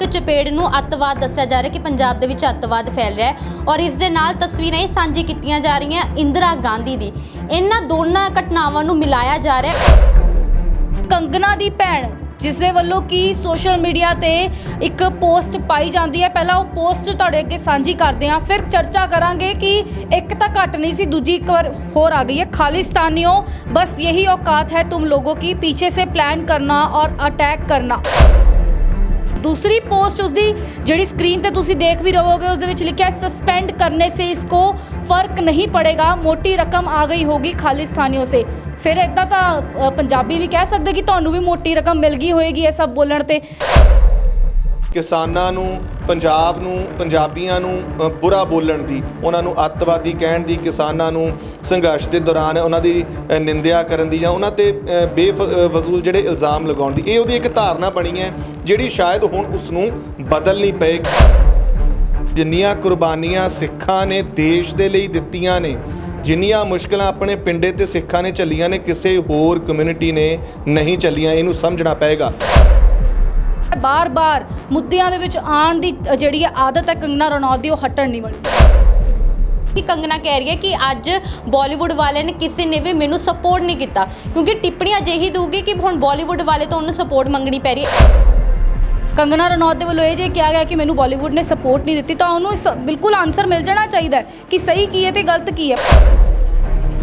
ਇੱਕ ਚਪੇੜ ਨੂੰ ਅੱਤਵਾਦ ਦੱਸਿਆ ਜਾ ਰਿਹਾ ਕਿ ਪੰਜਾਬ ਦੇ ਵਿੱਚ ਅੱਤਵਾਦ ਫੈਲ ਰਿਹਾ ਹੈ ਔਰ ਇਸ ਦੇ ਨਾਲ ਤਸਵੀਰਾਂ ਇਹ ਸਾਂਝੀ ਕੀਤੀਆਂ ਜਾ ਰਹੀਆਂ ਇੰਦਰਾ ਗਾਂਧੀ ਦੀ। ਇਹਨਾਂ ਦੋਨਾਂ ਘਟਨਾਵਾਂ ਨੂੰ ਮਿਲਾਇਆ ਜਾ ਰਿਹਾ ਹੈ। ਕੰਗਨਾ ਦੀ ਭੈਣ, ਜਿਸ ਦੇ ਵੱਲੋਂ ਕੀ ਸੋਸ਼ਲ ਮੀਡੀਆ ਤੇ ਇੱਕ ਪੋਸਟ ਪਾਈ ਜਾਂਦੀ ਹੈ। ਪਹਿਲਾਂ ਉਹ ਪੋਸਟ ਤੁਹਾਡੇ ਅੱਗੇ ਸਾਂਝੀ ਕਰਦੇ ਹਾਂ। ਫਿਰ ਚਰਚਾ ਕਰਾਂਗੇ ਕਿ ਇੱਕ ਤਾਂ ਘਟ ਨਹੀਂ ਸੀ, ਦੂਜੀ ਇੱਕ ਵਾਰ ਹੋਰ ਆ ਗਈ ਹੈ। ਖਾਲਿਸਤਾਨੀਓ, ਬਸ ਇਹੀ ਔਕਾਤ ਹੈ ਤੁਮ ਲੋਗੋ ਕੀ, ਪਿੱਛੇ ਸੇ ਪਲਾਨ ਕਰਨਾ ਔਰ ਅਟੈਕ ਕਰਨਾ। ਦੂਸਰੀ ਪੋਸਟ ਉਸਦੀ ਜਿਹੜੀ ਸਕਰੀਨ ਤੇ ਤੁਸੀਂ ਦੇਖ ਵੀ ਰਹੋਗੇ ਉਸ ਦੇ ਵਿੱਚ ਲਿਖਿਆ ਹੈ ਸਸਪੈਂਡ ਕਰਨੇ से इसको फर्क नहीं पड़ेगा मोटी रकम आ गई होगी खालिस्तानियों से ਫਿਰ ਇਦਾਂ ਤਾਂ ਅ, ਪੰਜਾਬੀ ਵੀ ਕਹਿ ਸਕਦੇ ਕਿ ਤੁਹਾਨੂੰ ਵੀ ਮੋਟੀ ਰਕਮ ਮਿਲ ਗਈ ਹੋਏਗੀ ਇਹ ਸਭ ਬੋਲਣ ਤੇ ਕਿਸਾਨਾਂ ਨੂੰ ਪੰਜਾਬ ਨੂੰ ਪੰਜਾਬੀਆਂ ਨੂੰ ਬੁਰਾ ਬੋਲਣ ਦੀ ਉਹਨਾਂ ਨੂੰ ਅੱਤਵਾਦੀ ਕਹਿਣ ਦੀ ਕਿਸਾਨਾਂ ਨੂੰ ਸੰਘਰਸ਼ ਦੇ ਦੌਰਾਨ ਉਹਨਾਂ ਦੀ ਨਿੰਦਿਆ ਕਰਨ ਦੀ ਜਾਂ ਉਹਨਾਂ ਤੇ ਅ, ਬੇਫਜ਼ੂਲ ਜਿਹੜੇ ਇਲਜ਼ਾਮ ਲਗਾਉਣ ਦੀ ਇਹ ਉਹਦੀ ਇੱਕ ਧਾਰਨਾ ਬਣੀ ਹੈ ਜਿਹੜੀ ਸ਼ਾਇਦ ਹੁਣ ਉਸ ਨੂੰ ਬਦਲਣੀ ਪਏਗੀ। ਜਿੰਨੀਆਂ ਕੁਰਬਾਨੀਆਂ ਸਿੱਖਾਂ ਨੇ ਦੇਸ਼ ਦੇ ਲਈ ਦਿੱਤੀਆਂ ਨੇ ਜਿੰਨੀਆਂ ਮੁਸ਼ਕਲਾਂ ਆਪਣੇ ਪਿੰਡੇ ਤੇ ਸਿੱਖਾਂ ਨੇ ਝੱਲੀਆਂ ਨੇ ਕਿਸੇ ਹੋਰ ਕਮਿਊਨਿਟੀ ਨੇ ਨਹੀਂ ਝੱਲੀਆਂ ਇਹਨੂੰ ਸਮਝਣਾ ਪਏਗਾ। ਬਾਰ-ਬਾਰ ਮੁੱਦਿਆਂ ਦੇ ਵਿੱਚ ਆਉਣ ਦੀ ਜਿਹੜੀ ਆਦਤ ਹੈ ਕੰਗਨਾ ਰਣੌਤ ਦੀ, ਉਹ ਹਟਣ ਨਹੀਂ ਵਾਲੀ। ਕਿ ਕੰਗਨਾ ਕਹਿ ਰਹੀ ਹੈ ਕਿ ਅੱਜ ਬਾਲੀਵੁੱਡ ਵਾਲਿਆਂ ਨੇ ਕਿਸੇ ਨੇ ਵੀ ਮੈਨੂੰ ਸਪੋਰਟ ਨਹੀਂ ਕੀਤਾ। ਕਿਉਂਕਿ ਟਿੱਪਣੀਆਂ ਅਜਿਹੀ ਦਊਗੀ ਕਿ ਹੁਣ ਬਾਲੀਵੁੱਡ ਵਾਲੇ ਤੋਂ ਉਹਨੂੰ ਸਪੋਰਟ ਮੰਗਣੀ ਪੈ ਰਹੀ ਹੈ। ਕੰਗਨਾ ਰਣੌਤ ਦੇ ਵੱਲੋਂ ਇਹ ਜੇ ਕਿਹਾ ਗਿਆ ਕਿ ਮੈਨੂੰ ਬਾਲੀਵੁੱਡ ਨੇ ਸਪੋਰਟ ਨਹੀਂ ਦਿੱਤੀ, ਤਾਂ ਉਹਨੂੰ ਇਸ ਬਿਲਕੁਲ ਆਨਸਰ ਮਿਲ ਜਾਣਾ ਚਾਹੀਦਾ ਕਿ ਸਹੀ ਕੀ ਹੈ ਤੇ ਗਲਤ ਕੀ ਹੈ।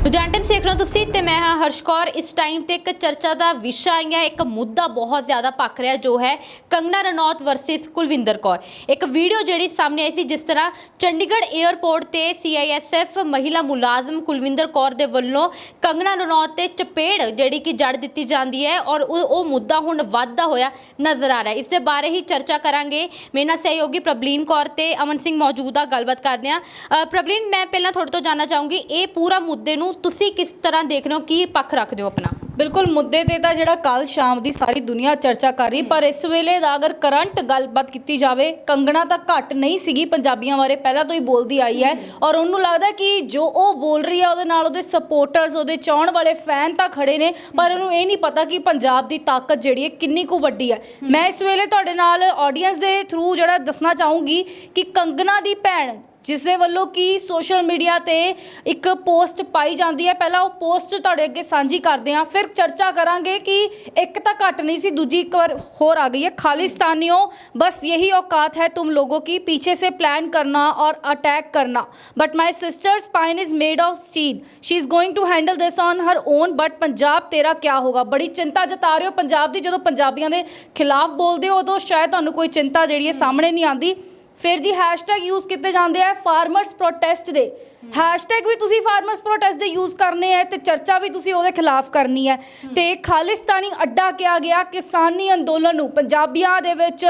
ਲੁਧਿਆਣਾ ਟਾਈਮ ਦੇਖ ਰਹੇ ਹੋ ਤੁਸੀਂ ਤੇ ਮੈਂ ਹਾਂ ਹਰਸ਼ ਕੌਰ। ਇਸ ਟਾਈਮ ਤੇ ਇੱਕ ਚਰਚਾ ਦਾ ਵਿਸ਼ਾ ਆਇਆ ਇੱਕ ਮੁੱਦਾ ਬਹੁਤ ਜ਼ਿਆਦਾ ਪੱਕ ਰਿਹਾ ਜੋ ਹੈ ਕੰਗਨਾ ਰਣੌਤ ਵਰਸਸ ਕੁਲਵਿੰਦਰ ਕੌਰ। ਇੱਕ ਵੀਡੀਓ ਜਿਹੜੀ ਸਾਹਮਣੇ ਆਈ ਸੀ, ਜਿਸ ਤਰ੍ਹਾਂ ਚੰਡੀਗੜ੍ਹ 에ਅਰਪੋਰਟ ਤੇ ਸੀਆਈਐਸਐਫ ਮਹਿਲਾ ਮੁਲਾਜ਼ਮ ਕੁਲਵਿੰਦਰ ਕੌਰ ਦੇ ਵੱਲੋਂ ਕੰਗਨਾ ਰਣੌਤ ਤੇ ਚਪੇੜ ਜਿਹੜੀ ਕਿ ਜੜ ਦਿੱਤੀ ਜਾਂਦੀ ਹੈ ਔਰ ਉਹ ਉਹ ਮੁੱਦਾ ਹੁਣ ਵੱਧਦਾ ਹੋਇਆ ਨਜ਼ਰ ਆ ਰਿਹਾ ਇਸ ਦੇ ਬਾਰੇ ਹੀ ਚਰਚਾ ਕਰਾਂਗੇ। ਮੇਰੇ ਨਾਲ ਸਹਿਯੋਗੀ ਪ੍ਰਬਲੀਨ ਕੌਰ ਤੇ ਅਮਨ ਸਿੰਘ ਮੌਜੂਦ ਆ, ਗੱਲਬਾਤ ਕਰਦੇ ਆ ਪ੍ਰਬਲੀਨ, ਮੈਂ ਪਹਿਲਾਂ ਤੁਹਾਡੇ ਤੋਂ ਜਾਨਣਾ ਚਾਹੂੰਗੀ, ਇਹ ਪੂਰਾ ਮੁੱਦੇ ਨੂੰ ਤੁਸੀਂ ਕਿਸ ਤਰ੍ਹਾਂ ਦੇਖ ਰਹੇ ਹੋ? ਕੀ ਪੱਖ ਰੱਖਦੇ ਹੋ ਆਪਣਾ? ਬਿਲਕੁਲ, ਮੁੱਦੇ ਤੇ ਤਾਂ ਜਿਹੜਾ ਕੱਲ ਸ਼ਾਮ ਦੀ ਸਾਰੀ ਦੁਨੀਆ ਚਰਚਾ ਕਰ ਰਹੀ, ਪਰ ਇਸ ਵੇਲੇ ਦਾ ਅਗਰ ਕਰੰਟ ਗੱਲਬਾਤ ਕੀਤੀ ਜਾਵੇ, ਕੰਗਣਾ ਤਾਂ ਘੱਟ ਨਹੀਂ ਸੀਗੀ ਪੰਜਾਬੀਆਂ ਬਾਰੇ, ਪਹਿਲਾਂ ਤੋਂ ਹੀ ਬੋਲਦੀ ਆਈ ਹੈ ਔਰ ਉਹਨੂੰ ਲੱਗਦਾ ਕਿ ਜੋ ਉਹ ਬੋਲ ਰਹੀ ਹੈ ਉਹਦੇ ਨਾਲ ਉਹਦੇ ਸਪੋਰਟਰਸ ਉਹਦੇ ਚਾਹਣ ਵਾਲੇ ਫੈਨ ਤਾਂ ਖੜੇ ਨੇ, ਪਰ ਉਹਨੂੰ ਇਹ ਨਹੀਂ ਪਤਾ ਕਿ ਪੰਜਾਬ ਦੀ ਤਾਕਤ ਜਿਹੜੀ ਹੈ ਕਿੰਨੀ ਕੁ ਵੱਡੀ ਹੈ। ਮੈਂ ਇਸ ਵੇਲੇ ਤੁਹਾਡੇ ਨਾਲ ਆਡੀਅנס ਦੇ ਥਰੂ ਜਿਹੜਾ ਦੱਸਣਾ ਚਾਹੂੰਗੀ ਕਿ ਕੰਗਣਾ ਦੀ ਭੈਣ ਜਿਸ ਦੇ ਵੱਲੋਂ ਕੀ ਸੋਸ਼ਲ ਮੀਡੀਆ ਤੇ ਇੱਕ ਪੋਸਟ ਪਾਈ ਜਾਂਦੀ ਹੈ ਪਹਿਲਾਂ ਉਹ ਪੋਸਟ ਤੁਹਾਡੇ ਅੱਗੇ ਸਾਂਝੀ ਕਰਦੇ ਹਾਂ ਫਿਰ ਚਰਚਾ ਕਰਾਂਗੇ ਕਿ ਇੱਕ ਤਾਂ ਘੱਟ ਨਹੀਂ ਸੀ ਦੂਜੀ ਇੱਕ ਵਾਰ ਹੋਰ ਆ ਗਈ ਹੈ ਖਾਲਿਸਤਾਨੀਓ ਬਸ यही औकात है तुम लोगों की पीछे से प्लान करना और अटैक करना but my sister spine is made of steel she is going to handle this on her own but Punjab ਤੇਰਾ ਕਿਆ ਹੋਗਾ ਬੜੀ ਚਿੰਤਾ ਜਤਾ ਰਹੇ ਹੋ ਪੰਜਾਬ ਦੀ ਜਦੋਂ ਪੰਜਾਬੀਆਂ ਦੇ ਖਿਲਾਫ ਬੋਲਦੇ ਹੋ ਉਦੋਂ ਸ਼ਾਇਦ ਤੁਹਾਨੂੰ ਕੋਈ ਚਿੰਤਾ ਜਿਹੜੀ ਹੈ ਸਾਹਮਣੇ ਨਹੀਂ ਆਉਂਦੀ ਫਿਰ ਜੀ ਹੈਸ਼ਟੈਗ ਯੂਜ਼ ਕੀਤੇ ਜਾਂਦੇ ਆ ਫਾਰਮਰਸ ਪ੍ਰੋਟੈਸਟ ਦੇ। ਹੈਸ਼ਟੈਗ ਵੀ ਤੁਸੀਂ ਫਾਰਮਰਸ ਪ੍ਰੋਟੈਸਟ ਦੇ ਯੂਜ਼ ਕਰਨੇ ਆ ਤੇ ਚਰਚਾ ਵੀ ਤੁਸੀਂ ਉਹਦੇ ਖਿਲਾਫ ਕਰਨੀ ਹੈ। ਤੇ ਖਾਲਿਸਤਾਨੀ ਅੱਡਾ ਕਿਹਾ ਗਿਆ ਕਿਸਾਨੀ ਅੰਦੋਲਨ ਨੂੰ ਪੰਜਾਬੀਆਂ ਦੇ ਵਿੱਚ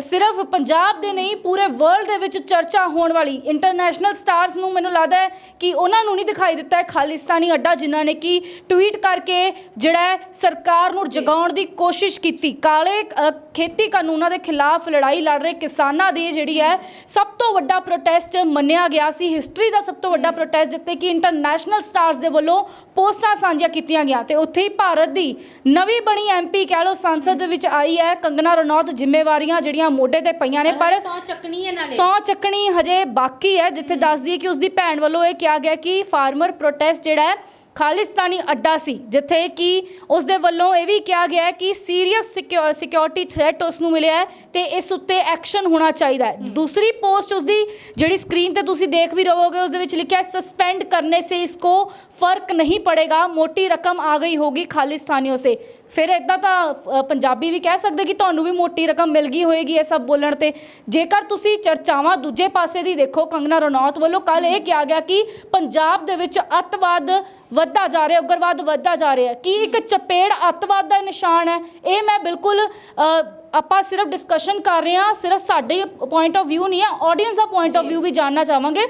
ਸਿਰਫ ਪੰਜਾਬ ਦੇ ਨਹੀਂ ਪੂਰੇ ਵਰਲਡ ਦੇ ਵਿੱਚ ਚਰਚਾ ਹੋਣ ਵਾਲੀ ਇੰਟਰਨੈਸ਼ਨਲ ਸਟਾਰਸ ਨੂੰ ਮੈਨੂੰ ਲੱਗਦਾ ਹੈ ਕਿ ਉਹਨਾਂ ਨੂੰ ਨਹੀਂ ਦਿਖਾਈ ਦਿੱਤਾ ਹੈ ਖਾਲਿਸਤਾਨੀ ਅੱਡਾ ਜਿਨ੍ਹਾਂ ਨੇ ਕਿ ਟਵੀਟ ਕਰਕੇ ਜਿਹੜਾ ਸਰਕਾਰ ਨੂੰ ਜਗਾਉਣ ਦੀ ਕੋਸ਼ਿਸ਼ ਕੀਤੀ। ਕਾਲੇ ਅ, ਖੇਤੀ ਕਾਨੂੰਨਾਂ ਦੇ ਖਿਲਾਫ ਲੜਾਈ ਲੜ ਰਹੇ ਕਿਸਾਨਾਂ ਦੀ ਜਿਹੜੀ ਹੈ ਸਭ ਤੋਂ ਵੱਡਾ ਪ੍ਰੋਟੈਸਟ ਮੰਨਿਆ ਗਿਆ ਸੀ। ਹਿਸਟਰੀ ਦਾ ਸਭ ਤੋਂ ਵੱਡਾ ਪ੍ਰੋਟੈਸਟ ਜਿੱਤੇ ਕਿ ਇੰਟਰਨੈਸ਼ਨਲ ਸਟਾਰਸ ਦੇ ਵੱਲੋਂ ਪੋਸਟਾਂ ਸਾਂਝੀਆਂ ਕੀਤੀਆਂ ਗਿਆ ਤੇ ਉੱਥੇ ਹੀ ਭਾਰਤ ਦੀ ਨਵੀਂ ਬਣੀ ਐਮਪੀ ਕਹਿ ਲਓ ਸੰਸਦ ਦੇ ਵਿੱਚ ਆਈ ਹੈ। ਕੰਗਨਾ ਰਣੌਤ ਜ਼ਿੰਮੇਵਾਰੀਆਂ ਜਿਹੜੀਆਂ ਮੋਢੇ ਤੇ ਪਈਆਂ ਨੇ ਪਰ ਸੌ ਚੱਕਣੀ ਹੈ ਨਾਲੇ ਸੌ ਚੱਕਣੀ ਹਜੇ ਬਾਕੀ ਹੈ। ਜਿੱਥੇ ਦੱਸਦੀ ਹੈ ਕਿ ਉਸ ਦੀ ਭੈਣ ਵੱਲੋਂ ਇਹ ਕਿਹਾ ਗਿਆ ਕਿ ਫਾਰਮਰ ਪ੍ਰੋਟੈਸਟ ਜਿਹੜਾ ਹੈ ਖਾਲਿਸਤਾਨੀ ਅੱਡਾ ਸੀ ਜਿੱਥੇ ਕਿ ਉਸ ਦੇ ਵੱਲੋਂ ਇਹ ਵੀ ਕਿਹਾ ਗਿਆ ਹੈ ਕਿ ਸੀਰੀਅਸ ਸਿਕਿਉਰਿਟੀ ਥ੍ਰੈਟ ਉਸ ਨੂੰ ਮਿਲਿਆ ਹੈ ਤੇ ਇਸ ਉੱਤੇ ਐਕਸ਼ਨ ਹੋਣਾ ਚਾਹੀਦਾ ਹੈ ਦੂਸਰੀ ਪੋਸਟ ਉਸ ਦੀ ਜਿਹੜੀ ਸਕਰੀਨ ਤੇ ਤੁਸੀਂ ਦੇਖ ਵੀ ਰਹੋਗੇ ਉਸ ਦੇ ਵਿੱਚ ਲਿਖਿਆ ਹੈ ਸਸਪੈਂਡ ਕਰਨੇ से इसको फर्क नहीं पड़ेगा मोटी रकम आ गई होगी खालिस्तानियों से ਫਿਰ ਇਦਾਂ ਤਾਂ ਅ, ਪੰਜਾਬੀ ਵੀ ਕਹਿ ਸਕਦੇ ਕਿ ਤੁਹਾਨੂੰ ਵੀ ਮੋਟੀ ਰਕਮ ਮਿਲ ਗਈ ਹੋਏਗੀ ਇਹ ਸਭ ਬੋਲਣ ਤੇ। ਜੇਕਰ ਤੁਸੀਂ ਚਰਚਾਵਾਂ ਦੂਜੇ ਪਾਸੇ ਦੀ ਦੇਖੋ ਕੰਗਨਾ ਰਣੌਤ ਵੱਲੋਂ ਕੱਲ ਇਹ ਕਿਹਾ ਗਿਆ ਕਿ ਪੰਜਾਬ ਦੇ ਵਿੱਚ ਅੱਤਵਾਦ ਵੱਧਦਾ ਜਾ ਰਿਹਾ ਉਗਰਵਾਦ ਵੱਧਦਾ ਜਾ ਰਿਹਾ। ਕੀ ਇੱਕ ਚਪੇੜ ਅੱਤਵਾਦ ਦਾ ਨਿਸ਼ਾਨ ਹੈ? ਇਹ ਮੈਂ ਬਿਲਕੁਲ ਅ, ਆਪਾਂ ਸਿਰਫ ਡਿਸਕਸ਼ਨ ਕਰ ਰਹੇ ਹਾਂ ਸਿਰਫ ਸਾਡੇ ਪੁਆਇੰਟ ਆਫ View ਨਹੀਂ ਹੈ ਆਡੀਅנס ਦਾ ਪੁਆਇੰਟ ਆਫ View ਵੀ ਜਾਨਣਾ ਚਾਹਾਂਗੇ।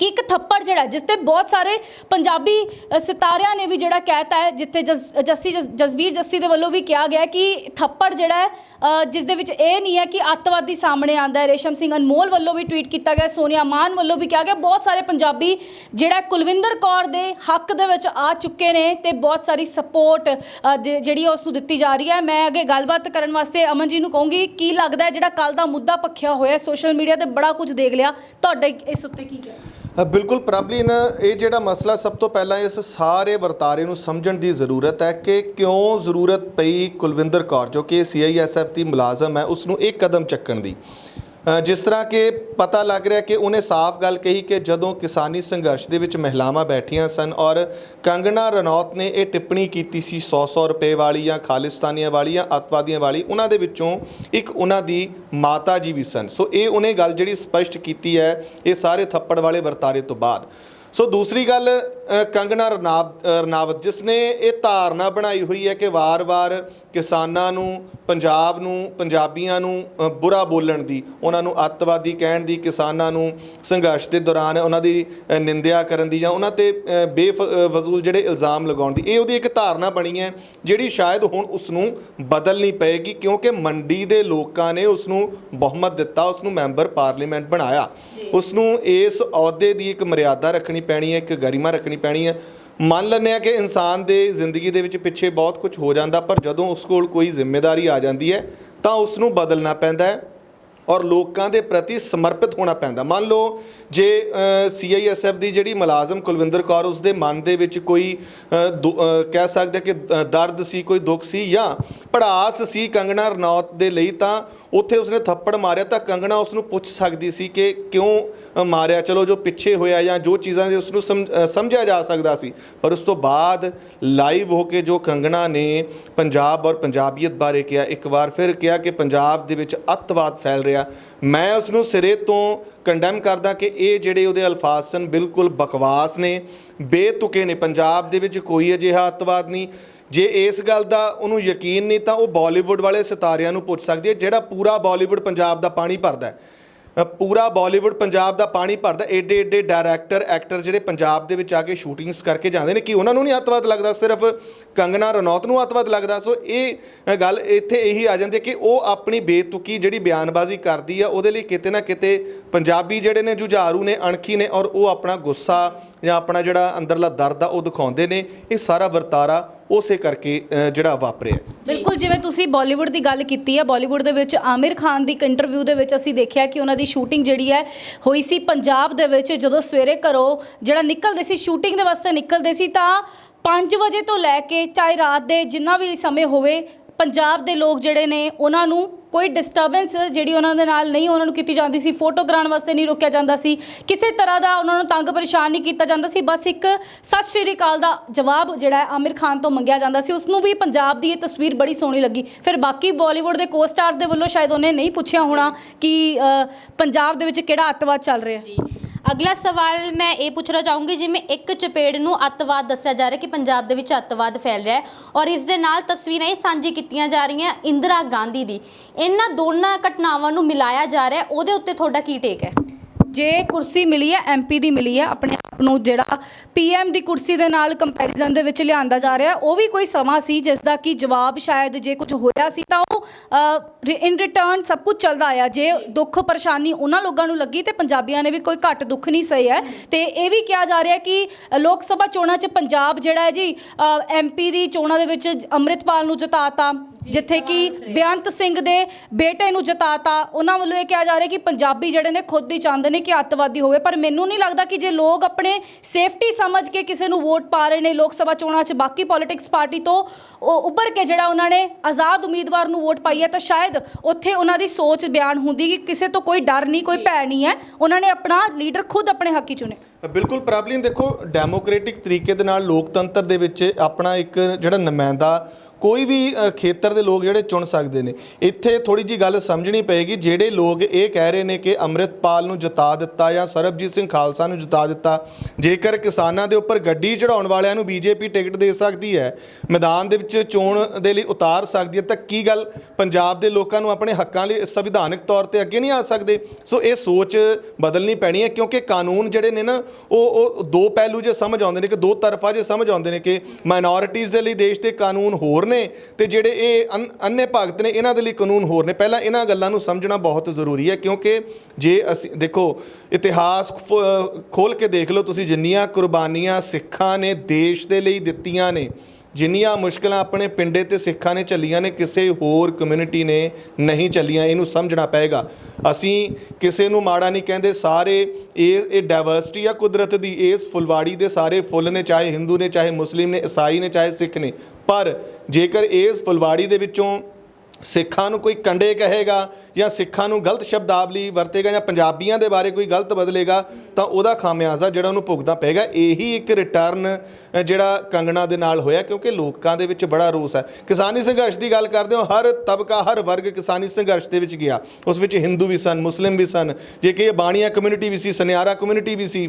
ਕਿ ਇੱਕ ਥੱਪੜ ਜਿਹੜਾ, ਜਿਸ ਤੇ ਬਹੁਤ ਸਾਰੇ ਪੰਜਾਬੀ ਸਿਤਾਰਿਆਂ ਨੇ ਵੀ ਜਿਹੜਾ ਕਹਿਤਾ ਹੈ, ਜਿੱਥੇ ਜਸ- ਜੱਸੀ ਜਸਬੀਰ ਜੱਸੀ ਦੇ ਵੱਲੋਂ ਵੀ ਕਿਹਾ ਗਿਆ ਕਿ ਥੱਪੜ ਜਿਹੜਾ ਹੈ ਜਿਸ ਦੇ ਵਿੱਚ ਇਹ ਨਹੀਂ ਹੈ ਕਿ ਅੱਤਵਾਦੀ ਸਾਹਮਣੇ ਆਂਦਾ ਹੈ। ਰੇਸ਼ਮ ਸਿੰਘ ਅਨਮੋਲ ਵੱਲੋਂ ਵੀ ਟਵੀਟ ਕੀਤਾ ਗਿਆ, ਸੋਨੀਆ ਮਾਨ ਵੱਲੋਂ ਵੀ ਕਿਹਾ ਗਿਆ, ਬਹੁਤ ਸਾਰੇ ਪੰਜਾਬੀ ਜਿਹੜਾ ਕੁਲਵਿੰਦਰ ਕੌਰ ਦੇ ਹੱਕ ਦੇ ਵਿੱਚ ਆ ਚੁੱਕੇ ਨੇ ਤੇ ਬਹੁਤ ਸਾਰੀ ਸਪੋਰਟ ਜਿਹੜੀ ਹੈ ਉਸ ਨੂੰ ਦਿੱਤੀ ਜਾ ਰਹੀ ਹੈ। ਮੈਂ ਅੱਗੇ ਗੱਲਬਾਤ ਕਰਨ ਵਾਸਤੇ ਅਮਨ ਜੀ ਨੂੰ ਕਹੂੰਗੀ, ਕੀ ਲੱਗਦਾ ਹੈ ਜਿਹੜਾ ਕੱਲ ਦਾ ਮੁੱਦਾ ਪੱਖਿਆ ਹੋਇਆ ਸੋਸ਼ਲ ਮੀਡੀਆ ਤੇ ਬੜਾ ਕੁਝ ਦੇਖ ਲਿਆ। ਤੁਹਾਡੇ ਇਸ ਉੱਤੇ ਕੀ ਕਹਿਣਾ? ਬਿਲਕੁਲ ਪ੍ਰਬਲੀਨ ਇਹ ਜਿਹੜਾ ਮਸਲਾ ਸਭ ਤੋਂ ਪਹਿਲਾਂ ਇਸ ਸਾਰੇ ਵਰਤਾਰੇ ਨੂੰ ਸਮਝਣ ਦੀ ਜ਼ਰੂਰਤ ਹੈ ਕਿ ਕਿਉਂ ਜ਼ਰੂਰਤ ਪਈ ਕੁਲਵਿੰਦਰ ਕੌਰ, ਜੋ ਕਿ ਸੀਆਈਐਸਐਫ ਦੀ ਮੁਲਾਜ਼ਮ ਹੈ ਉਸ ਨੂੰ ਇੱਕ ਕਦਮ ਚੱਕਣ ਦੀ। ਜਿਸ ਤਰ੍ਹਾਂ ਕਿ ਪਤਾ ਲੱਗ ਰਿਹਾ ਕਿ ਉਹਨੇ ਸਾਫ਼ ਗੱਲ ਕਹੀ ਕਿ ਜਦੋਂ ਕਿਸਾਨੀ ਸੰਘਰਸ਼ ਦੇ ਵਿੱਚ ਮਹਿਲਾਵਾਂ ਬੈਠੀਆਂ ਸਨ ਔਰ ਕੰਗਣਾ ਰਣੌਤ ਨੇ ਇਹ ਟਿੱਪਣੀ ਕੀਤੀ ਸੀ 100-100 ਰੁਪਏ ਵਾਲੀ ਜਾਂ ਖਾਲਿਸਤਾਨੀਆਂ ਵਾਲੀ ਜਾਂ ਅੱਤਵਾਦੀਆਂ ਵਾਲੀ, ਉਹਨਾਂ ਦੇ ਵਿੱਚੋਂ ਇੱਕ ਉਹਨਾਂ ਦੀ ਮਾਤਾ ਜੀ ਵੀ ਸਨ। ਸੋ ਇਹ ਉਹਨੇ ਗੱਲ ਜਿਹੜੀ ਸਪਸ਼ਟ ਕੀਤੀ ਹੈ, ਇਹ ਸਾਰੇ ਥੱਪੜ ਵਾਲੇ ਵਰਤਾਰੇ ਤੋਂ ਬਾਅਦ। ਸੋ ਦੂਸਰੀ ਗੱਲ ਅ, ਰਨਾਵਤ ਜਿਸ ਨੇ ਇਹ ਧਾਰਨਾ ਬਣਾਈ ਹੋਈ ਹੈ ਕਿ ਵਾਰ-ਵਾਰ ਕਿਸਾਨਾਂ ਨੂੰ ਪੰਜਾਬ ਨੂੰ ਪੰਜਾਬੀਆਂ ਨੂੰ ਬੁਰਾ ਬੋਲਣ ਦੀ ਉਹਨਾਂ ਨੂੰ ਅੱਤਵਾਦੀ ਕਹਿਣ ਦੀ ਕਿਸਾਨਾਂ ਨੂੰ ਸੰਘਰਸ਼ ਦੇ ਦੌਰਾਨ ਉਹਨਾਂ ਦੀ ਨਿੰਦਿਆ ਕਰਨ ਦੀ ਜਾਂ ਉਹਨਾਂ ਤੇ ਬੇਫਜ਼ੂਲ ਜਿਹੜੇ ਇਲਜ਼ਾਮ ਲਗਾਉਣ ਦੀ ਇਹ ਉਹਦੀ ਇੱਕ ਧਾਰਨਾ ਬਣੀ ਹੈ ਜਿਹੜੀ ਸ਼ਾਇਦ ਹੁਣ ਉਸ ਨੂੰ ਬਦਲਣੀ ਪਏਗੀ ਕਿਉਂਕਿ ਮੰਡੀ ਦੇ ਲੋਕਾਂ ਨੇ ਉਸ ਨੂੰ ਬਹੁਮਤ ਦਿੱਤਾ ਉਸ ਨੂੰ ਮੈਂਬਰ ਪਾਰਲੀਮੈਂਟ ਬਣਾਇਆ। ਉਸ ਨੂੰ ਇਸ ਅਹੁਦੇ ਦੀ ਇੱਕ ਮਰਿਆਦਾ ਰੱਖਣੀ ਪੈਣੀ ਹੈ, ਇੱਕ ਗਰਿਮਾ ਰੱਖਣੀ ਪੈਣੀ ਹੈ। ਮੰਨ ਲੈਂਦੇ ਆ ਕਿ ਇਨਸਾਨ ਦੇ ਜ਼ਿੰਦਗੀ ਦੇ ਵਿੱਚ ਪਿੱਛੇ ਬਹੁਤ ਕੁਝ ਹੋ ਜਾਂਦਾ, ਪਰ ਜਦੋਂ ਉਸ ਕੋਲ ਕੋਈ ਜ਼ਿੰਮੇਵਾਰੀ ਆ ਜਾਂਦੀ ਹੈ, ਤਾਂ ਉਸ ਨੂੰ ਬਦਲਣਾ ਪੈਂਦਾ ਹੈ ਔਰ ਲੋਕਾਂ ਦੇ ਪ੍ਰਤੀ ਸਮਰਪਿਤ ਹੋਣਾ ਪੈਂਦਾ। ਮੰਨ ਲਓ ਜੇ ਸੀਆਈਐਸਐਫ ਦੀ ਜਿਹੜੀ ਮੁਲਾਜ਼ਮ ਕੁਲਵਿੰਦਰ ਕੌਰ, ਉਸ ਦੇ ਮਨ ਦੇ ਵਿੱਚ ਕੋਈ ਦੁ- ਕਹਿ ਸਕਦੇ ਹਾਂ ਕਿ ਦਰਦ ਸੀ, ਕੋਈ ਦੁੱਖ ਸੀ ਜਾਂ ਪੜਾਸ ਸੀ ਕੰਗਣਾ ਰਣੌਤ ਦੇ ਲਈ, ਤਾਂ ਉੱਥੇ ਉਸਨੇ ਥੱਪੜ ਮਾਰਿਆ, ਤਾਂ ਕੰਗਣਾ ਉਸ ਨੂੰ ਪੁੱਛ ਸਕਦੀ ਸੀ ਕਿ ਕਿਉਂ ਮਾਰਿਆ? ਚਲੋ, ਜੋ ਪਿੱਛੇ ਹੋਇਆ ਜਾਂ ਜੋ ਚੀਜ਼ਾਂ ਦੇ ਉਸ ਨੂੰ ਸਮਝਿਆ ਜਾ ਸਕਦਾ ਸੀ, ਪਰ ਉਸ ਤੋਂ ਬਾਅਦ ਲਾਈਵ ਹੋ ਕੇ ਜੋ ਕੰਗਣਾ ਨੇ ਪੰਜਾਬ ਔਰ ਪੰਜਾਬੀਅਤ ਬਾਰੇ ਕਿਹਾ, ਇੱਕ ਵਾਰ ਫਿਰ ਕਿਹਾ ਕਿ ਪੰਜਾਬ ਦੇ ਵਿੱਚ ਅੱਤਵਾਦ ਫੈਲ ਰਿਹਾ। ਮੈਂ ਉਸ ਨੂੰ ਸਿਰੇ ਤੋਂ ਕੰਡੈਮ ਕਰਦਾ ਕਿ ਇਹ ਜਿਹੜੇ ਉਹਦੇ ਅਲਫਾਜ਼ ਸਨ ਬਿਲਕੁਲ ਬਕਵਾਸ ਨੇ, ਬੇਤੁਕੇ ਨੇ। ਪੰਜਾਬ ਦੇ ਵਿੱਚ ਕੋਈ ਅਜਿਹਾ ਅੱਤਵਾਦ ਨਹੀਂ। ਜੇ ਇਸ ਗੱਲ ਦਾ ਉਹਨੂੰ ਯਕੀਨ ਨਹੀਂ ਤਾਂ ਉਹ ਬਾਲੀਵੁੱਡ ਵਾਲੇ ਸਿਤਾਰਿਆਂ ਨੂੰ ਪੁੱਛ ਸਕਦੀ ਹੈ ਜਿਹੜਾ ਪੂਰਾ ਬਾਲੀਵੁੱਡ ਪੰਜਾਬ ਦਾ ਪਾਣੀ ਭਰਦਾ ਹੈ। ਪੂਰਾ ਬਾਲੀਵੁੱਡ ਪੰਜਾਬ ਦਾ ਪਾਣੀ ਭਰਦਾ, ਏਡੇ ਏਡੇ ਡਾਇਰੈਕਟਰ ਐਕਟਰ ਜਿਹੜੇ ਪੰਜਾਬ ਦੇ ਵਿੱਚ ਆ ਕੇ ਸ਼ੂਟਿੰਗਸ ਕਰਕੇ ਜਾਂਦੇ ਨੇ, ਕਿ ਉਹਨਾਂ ਨੂੰ ਨਹੀਂ ਅੱਤਵਾਦ ਲੱਗਦਾ? ਸਿਰਫ ਕੰਗਨਾ ਰਣੌਤ ਨੂੰ ਅੱਤਵਾਦ ਲੱਗਦਾ। ਸੋ ਇਹ ਗੱਲ ਇੱਥੇ ਇਹੀ ਆ ਜਾਂਦੀ ਹੈ ਕਿ ਉਹ ਆਪਣੀ ਬੇਤੁਕੀ ਜਿਹੜੀ ਬਿਆਨਬਾਜ਼ੀ ਕਰਦੀ ਆ, ਉਹਦੇ ਲਈ ਕਿਤੇ ਨਾ ਕਿਤੇ ਪੰਜਾਬੀ ਜਿਹੜੇ ਨੇ, ਜੁਝਾਰੂ ਨੇ, ਅਣਖੀ ਨੇ, ਔਰ ਉਹ ਆਪਣਾ ਗੁੱਸਾ ਜਾਂ ਆਪਣਾ ਜਿਹੜਾ ਅੰਦਰਲਾ ਦਰਦ ਆ, ਉਹ ਦਿਖਾਉਂਦੇ ਨੇ। ਇਹ ਸਾਰਾ ਵਰਤਾਰਾ ਉਸੇ ਕਰਕੇ ਜਿਹੜਾ ਵਾਪਰਿਆ ਬਿਲਕੁਲ, ਜਿਵੇਂ ਤੁਸੀਂ ਬਾਲੀਵੁੱਡ ਦੀ ਗੱਲ ਕੀਤੀ ਹੈ ਬਾਲੀਵੁੱਡ ਦੇ ਵਿੱਚ ਆਮਿਰ ਖਾਨ ਦੀ ਇੱਕ ਇੰਟਰਵਿਊ ਦੇ ਵਿੱਚ ਅਸੀਂ ਦੇਖਿਆ ਕਿ ਉਹਨਾਂ ਦੀ ਸ਼ੂਟਿੰਗ ਜਿਹੜੀ ਹੈ, ਹੋਈ ਸੀ ਪੰਜਾਬ ਦੇ ਵਿੱਚ, ਜਦੋਂ ਸਵੇਰੇ ਘਰੋਂ ਜਿਹੜਾ ਨਿਕਲਦੇ ਸੀ ਸ਼ੂਟਿੰਗ ਦੇ ਵਾਸਤੇ ਨਿਕਲਦੇ ਸੀ, ਤਾਂ 5 ਵਜੇ ਤੋਂ ਲੈ ਕੇ ਚਾਹੇ ਰਾਤ ਦੇ ਜਿੰਨਾ ਵੀ ਸਮੇਂ ਹੋਵੇ, ਪੰਜਾਬ ਦੇ ਲੋਕ ਜਿਹੜੇ ਨੇ, ਉਹਨਾਂ ਨੂੰ ਕੋਈ ਡਿਸਟਰਬੈਂਸ ਜਿਹੜੀ ਉਹਨਾਂ ਦੇ ਨਾਲ ਨਹੀਂ ਉਹਨਾਂ ਨੂੰ ਕੀਤੀ ਜਾਂਦੀ ਸੀ ਫੋਟੋ ਕਰਾਉਣ ਵਾਸਤੇ ਨਹੀਂ ਰੋਕਿਆ ਜਾਂਦਾ ਸੀ, ਕਿਸੇ ਤਰ੍ਹਾਂ ਦਾ ਉਹਨਾਂ ਨੂੰ ਤੰਗ ਪਰੇਸ਼ਾਨ ਨਹੀਂ ਕੀਤਾ ਜਾਂਦਾ ਸੀ, ਬਸ ਇੱਕ ਸਤਿ ਸ਼੍ਰੀ ਅਕਾਲ ਦਾ ਜਵਾਬ ਜਿਹੜਾ ਆਮਿਰ ਖਾਨ ਤੋਂ ਮੰਗਿਆ ਜਾਂਦਾ ਸੀ ਉਸ ਨੂੰ ਵੀ ਪੰਜਾਬ ਦੀ ਇਹ ਤਸਵੀਰ ਬੜੀ ਸੋਹਣੀ ਲੱਗੀ। ਫਿਰ ਬਾਕੀ ਬਾਲੀਵੁੱਡ ਦੇ ਕੋ-ਸਟਾਰਸ ਦੇ ਵੱਲੋਂ ਸ਼ਾਇਦ ਉਹਨੇ ਨਹੀਂ ਪੁੱਛਿਆ ਹੋਣਾ ਕਿ ਪੰਜਾਬ ਦੇ ਵਿੱਚ ਕਿਹੜਾ ਅੱਤਵਾਦ ਚੱਲ ਰਿਹਾ। ਜੀ। ਅਗਲਾ ਸਵਾਲ ਮੈਂ ਇਹ ਪੁੱਛਣਾ ਚਾਹੂੰਗੀ ਜਿਵੇਂ ਇੱਕ ਚਪੇੜ ਨੂੰ ਅੱਤਵਾਦ ਦੱਸਿਆ ਜਾ ਰਿਹਾ ਕਿ ਪੰਜਾਬ ਦੇ ਵਿੱਚ ਅੱਤਵਾਦ ਫੈਲ ਰਿਹਾ ਹੈ ਔਰ ਇਸ ਦੇ ਨਾਲ ਤਸਵੀਰਾਂ ਇਹ ਸਾਂਝੀ ਕੀਤੀਆਂ ਜਾ ਰਹੀਆਂ ਇੰਦਰਾ ਗਾਂਧੀ ਦੀ। ਇਹਨਾਂ ਦੋਨਾਂ ਘਟਨਾਵਾਂ ਨੂੰ ਮਿਲਾਇਆ ਜਾ ਰਿਹਾ ਹੈ, ਉਹਦੇ ਉੱਤੇ ਤੁਹਾਡਾ ਕੀ ਟੇਕ ਹੈ? ਜੇ ਕੁਰਸੀ ਮਿਲੀ ਹੈ ਐਮਪੀ ਦੀ ਮਿਲੀ ਹੈ, ਆਪਣੇ ਆਪ ਨੂੰ ਜਿਹੜਾ ਪੀਐਮ ਦੀ ਕੁਰਸੀ ਦੇ ਨਾਲ ਕੰਪੈਰੀਜ਼ਨ ਦੇ ਵਿੱਚ ਲਿਆਂਦਾ ਜਾ ਰਿਹਾ ਉਹ ਵੀ ਕੋਈ ਸਮਾਂ ਸੀ ਜਿਸ ਦਾ ਕਿ ਜਵਾਬ ਸ਼ਾਇਦ ਜੇ ਕੁਝ ਹੋਇਆ ਸੀ ਤਾਂ ਉਹ ਇਨ ਰਿਟਰਨ ਸਭ ਕੁਝ ਚੱਲਦਾ ਆਇਆ। ਜੇ ਦੁੱਖ, ਪਰੇਸ਼ਾਨੀ ਉਹਨਾਂ ਲੋਕਾਂ ਨੂੰ ਲੱਗੀ ਤੇ ਪੰਜਾਬੀਆਂ ਨੇ ਵੀ ਕੋਈ ਘੱਟ ਦੁੱਖ ਨਹੀਂ ਸਹੀ ਹੈ। ਤੇ ਇਹ ਵੀ ਕਿਹਾ ਜਾ ਰਿਹਾ ਕਿ ਲੋਕ ਸਭਾ ਚੋਣਾਂ 'ਚ ਪੰਜਾਬ ਜਿਹੜਾ ਹੈ ਜੀ ਐਮਪੀ ਦੀ ਚੋਣਾਂ ਦੇ ਵਿੱਚ ਅੰਮ੍ਰਿਤਪਾਲ ਨੂੰ ਜਿਤਾਤਾ, ਜਿੱਥੇ ਕਿ ਬੇਅੰਤ ਸਿੰਘ ਦੇ ਬੇਟੇ ਨੂੰ ਜਿਤਾਤਾ। ਉਹਨਾਂ ਵੱਲੋਂ ਇਹ ਕਿਹਾ ਜਾ ਰਿਹਾ ਕਿ ਪੰਜਾਬੀ ਜਿਹੜੇ ਨੇ ਖੁਦ ਹੀ ਚਾਹੁੰਦੇ ਨੇ ਕਿ ਅੱਤਵਾਦੀ ਹੋਵੇ, ਪਰ ਮੈਨੂੰ ਨਹੀਂ ਲੱਗਦਾ ਕਿ ਜੇ ਲੋਕ ਆਪਣੇ ਸੇਫਟੀ ਸਮਝ ਕੇ ਕਿਸੇ ਨੂੰ ਵੋਟ ਪਾ ਰਹੇ ਨੇ ਲੋਕ ਸਭਾ ਚੋਣਾਂ 'ਚ, ਬਾਕੀ ਪੋਲਿਟਿਕਸ ਪਾਰਟੀ ਤੋਂ ਉਹ ਕੇ ਜਿਹੜਾ ਉਹਨਾਂ ਨੇ ਆਜ਼ਾਦ ਉਮੀਦਵਾਰ ਨੂੰ ਵੋਟ ਪਾਈ ਹੈ, ਤਾਂ ਸ਼ਾਇਦ ਉੱਥੇ ਉਹਨਾਂ ਦੀ ਸੋਚ ਬਿਆਨ ਹੁੰਦੀ ਕਿ ਕਿਸੇ ਤੋਂ ਕੋਈ ਡਰ ਨਹੀਂ, ਕੋਈ ਭੈ ਨਹੀਂ ਹੈ। ਉਹਨਾਂ ਨੇ ਆਪਣਾ ਲੀਡਰ ਖੁਦ ਆਪਣੇ ਹੱਕੀ ਚੁਣੇ ਬਿਲਕੁਲ ਪ੍ਰਬਲੀਨ ਦੇਖੋ, ਡੈਮੋਕ੍ਰੈਟਿਕ ਤਰੀਕੇ ਦੇ ਨਾਲ ਲੋਕਤੰਤਰ ਦੇ ਵਿੱਚ ਆਪਣਾ ਇੱਕ ਜਿਹੜਾ ਨੁਮਾਇੰਦਾ ਕੋਈ ਵੀ ਖੇਤਰ ਦੇ ਲੋਕ ਜਿਹੜੇ ਚੁਣ ਸਕਦੇ ਨੇ। ਇੱਥੇ ਥੋੜੀ ਜੀ ਗੱਲ ਸਮਝਣੀ ਪਏਗੀ, ਜਿਹੜੇ ਲੋਕ ਇਹ ਕਹਿ ਰਹੇ ਨੇ ਕਿ ਅੰਮ੍ਰਿਤਪਾਲ ਨੂੰ ਜਿਤਾ ਦਿੱਤਾ ਜਾਂ ਸਰਬਜੀਤ ਸਿੰਘ ਖਾਲਸਾ ਨੂੰ ਜਿਤਾ ਦਿੱਤਾ, ਜੇਕਰ ਕਿਸਾਨਾਂ ਦੇ ਉੱਪਰ ਗੱਡੀ ਚੜਾਉਣ ਵਾਲਿਆਂ ਨੂੰ ਬੀਜੇਪੀ ਟਿਕਟ ਦੇ ਸਕਦੀ ਹੈ, ਮੈਦਾਨ ਦੇ ਵਿੱਚ ਚੋਣ ਦੇ ਲਈ ਉਤਾਰ ਸਕਦੀ ਹੈ, ਤਾਂ ਕੀ ਗੱਲ ਪੰਜਾਬ ਦੇ ਲੋਕਾਂ ਨੂੰ ਆਪਣੇ ਹੱਕਾਂ ਲਈ ਸੰਵਿਧਾਨਕ ਤੌਰ ਤੇ ਅੱਗੇ ਨਹੀਂ ਆ ਸਕਦੇ? ਸੋ ਇਹ ਸੋਚ ਬਦਲਣੀ ਪੈਣੀ ਹੈ, ਕਿਉਂਕਿ ਕਾਨੂੰਨ ਜਿਹੜੇ ਨੇ ਨਾ, ਉਹ ਉਹ ਦੋ ਪਹਿਲੂ ਜੇ ਸਮਝ ਆਉਂਦੇ ਨੇ ਕਿ ਦੋ ਤਰਫਾ ਜੇ ਸਮਝ ਆਉਂਦੇ ਨੇ ਕਿ ਮਾਈਨੋਰਿਟੀਜ਼ ਦੇ ਲਈ ਦੇਸ਼ ਦੇ ਕਾਨੂੰਨ ਹੋਰ ਨੇ ਤੇ ਜਿਹੜੇ ਇਹ ਅੰਨ- ਅੰਨੇ ਭਗਤ ਨੇ, ਇਹਨਾਂ ਦੇ ਲਈ ਕਾਨੂੰਨ ਹੋਰ ਨੇ। ਪਹਿਲਾਂ ਇਹਨਾਂ ਗੱਲਾਂ ਨੂੰ ਸਮਝਣਾ ਬਹੁਤ ਜ਼ਰੂਰੀ ਹੈ, ਕਿਉਂਕਿ ਜੇ ਅਸੀਂ, ਦੇਖੋ, ਇਤਿਹਾਸ ਖੋਲ ਕੇ ਦੇਖ ਲਓ, ਤੁਸੀਂ ਜਿੰਨੀਆਂ ਕੁਰਬਾਨੀਆਂ ਸਿੱਖਾਂ ਨੇ ਦੇਸ਼ ਦੇ ਲਈ ਦਿੱਤੀਆਂ ਨੇ ਜਿੰਨੀਆਂ ਮੁਸ਼ਕਲਾਂ ਆਪਣੇ ਪਿੰਡੇ ਤੇ ਸਿੱਖਾਂ ਨੇ ਚੱਲੀਆਂ ਨੇ, ਕਿਸੇ ਹੋਰ ਕਮਿਊਨਿਟੀ ਨੇ ਨਹੀਂ ਚੱਲੀਆਂ। ਇਹਨੂੰ ਸਮਝਣਾ ਪਏਗਾ। ਅਸੀਂ ਕਿਸੇ ਨੂੰ ਮਾੜਾ ਨਹੀਂ ਕਹਿੰਦੇ। ਸਾਰੇ ਇਹ ਇਹ ਡਾਈਵਰਸਿਟੀ ਆ ਕੁਦਰਤ ਦੀ। ਇਸ ਫੁਲਵਾੜੀ ਦੇ ਸਾਰੇ ਫੁੱਲ ਨੇ, ਚਾਹੇ ਹਿੰਦੂ ਨੇ, ਚਾਹੇ ਮੁਸਲਿਮ ਨੇ, ਈਸਾਈ ਨੇ, ਚਾਹੇ ਸਿੱਖ ਨੇ। ਪਰ ਜੇਕਰ ਇਸ ਫੁਲਵਾੜੀ ਦੇ ਵਿੱਚੋਂ ਸਿੱਖਾਂ ਨੂੰ ਕੋਈ ਕੰਡੇ ਕਹੇਗਾ ਜਾਂ ਸਿੱਖਾਂ ਨੂੰ ਗਲਤ ਸ਼ਬਦਾਵਲੀ ਵਰਤੇਗਾ ਜਾਂ ਪੰਜਾਬੀਆਂ ਦੇ ਬਾਰੇ ਕੋਈ ਗਲਤ ਬਦਲੇਗਾ, ਤਾਂ ਉਹਦਾ ਖਾਮਿਆਜ਼ਾ ਜਿਹੜਾ ਉਹਨੂੰ ਭੁਗਤਣਾ ਪਏਗਾ। ਇਹੀ ਇੱਕ ਰਿਟਰਨ ਜਿਹੜਾ ਕੰਗਣਾ ਦੇ ਨਾਲ ਹੋਇਆ, ਕਿਉਂਕਿ ਲੋਕਾਂ ਦੇ ਵਿੱਚ ਬੜਾ ਰੋਸ ਹੈ। ਕਿਸਾਨੀ ਸੰਘਰਸ਼ ਦੀ ਗੱਲ ਕਰਦੇ ਹਾਂ, ਹਰ ਤਬਕਾ, ਹਰ ਵਰਗ ਕਿਸਾਨੀ ਸੰਘਰਸ਼ ਦੇ ਵਿੱਚ ਗਿਆ। ਉਸ ਵਿੱਚ ਹਿੰਦੂ ਵੀ ਸਨ ਮੁਸਲਿਮ ਵੀ ਸਨ, ਜੇ ਕਿ ਬਾਣੀਆਂ ਕਮਿਊਨਿਟੀ ਵੀ ਸੀ, ਸੁਨਿਆਰਾ ਕਮਿਊਨਿਟੀ ਵੀ ਸੀ